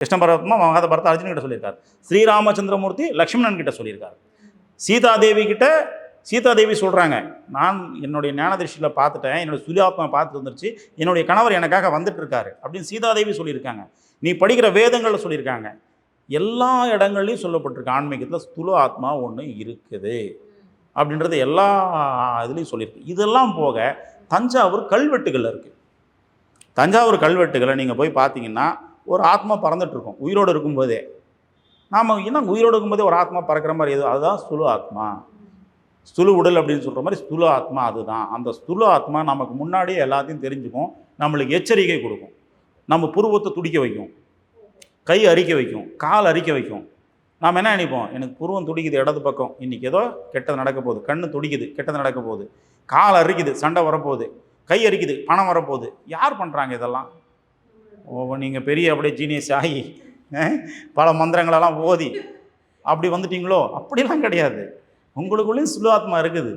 கிருஷ்ண பரமாத்மா மகாபாரத அர்ஜுன் கிட்ட சொல்லியிருக்கார். ஸ்ரீராமச்சந்திரமூர்த்தி லக்ஷ்மணன் கிட்ட சொல்லியிருக்காரு. சீதாதேவி கிட்ட சீதாதேவி சொல்கிறாங்க நான் என்னுடைய ஞானதிருஷ்டியில் பார்த்துட்டேன் என்னுடைய சுரியாத்மா பார்த்துட்டு வந்துருச்சு என்னுடைய கணவர் எனக்காக வந்துட்டு இருக்காரு. அப்படின்னு சீதாதேவி சொல்லியிருக்காங்க. நீ படிக்கிற வேதங்களில் சொல்லியிருக்காங்க. எல்லா இடங்கள்லையும் சொல்லப்பட்டிருக்கு. ஆன்மீகத்தில் ஸ்துல ஆத்மா ஒன்று இருக்குது. அப்படின்றது எல்லா இதுலேயும் சொல்லியிருக்கு. இதெல்லாம் போக தஞ்சாவூர் கல்வெட்டுகளில் இருக்குது தஞ்சாவூர் கல்வெட்டுகளை நீங்கள் போய் பார்த்தீங்கன்னா ஒரு ஆத்மா பறந்துட்டுருக்கும் உயிரோடு இருக்கும்போதே. நாம் என்ன உயிரோடு இருக்கும்போதே ஒரு ஆத்மா பறக்கிற மாதிரி எது அதுதான் சுழு ஆத்மா. ஸ்துலு உடல் அப்படின்னு சொல்கிற மாதிரி ஸ்துல ஆத்மா அதுதான். அந்த ஸ்துலு ஆத்மா நமக்கு முன்னாடியே எல்லாத்தையும் தெரிஞ்சுக்கும் நம்மளுக்கு எச்சரிக்கை கொடுக்கும். நம்ம புருவத்தை துடிக்க வைக்கும். கை அரிக்க வைக்கும். கால் அரிக்க வைக்கும். நாம் என்ன நினைப்போம்? எனக்கு புருவம் துடிக்குது இடது பக்கம். இன்றைக்கி ஏதோ கெட்டது நடக்க போகுது. கண்ணு துடிக்குது கெட்டது நடக்க போகுது. கால் அரிக்குது சண்டை வரப்போகுது. கை அரிக்குது பணம் வரப்போகுது. யார் பண்ணுறாங்க இதெல்லாம்? நீங்கள் பெரிய அப்படியே ஜீனியஸ் ஆகி பல மந்திரங்களெல்லாம் ஓதி அப்படி வந்துட்டிங்களோ? அப்படிலாம் கிடையாது. உங்களுக்குள்ளேயும் சுலாத்மா இருக்குது.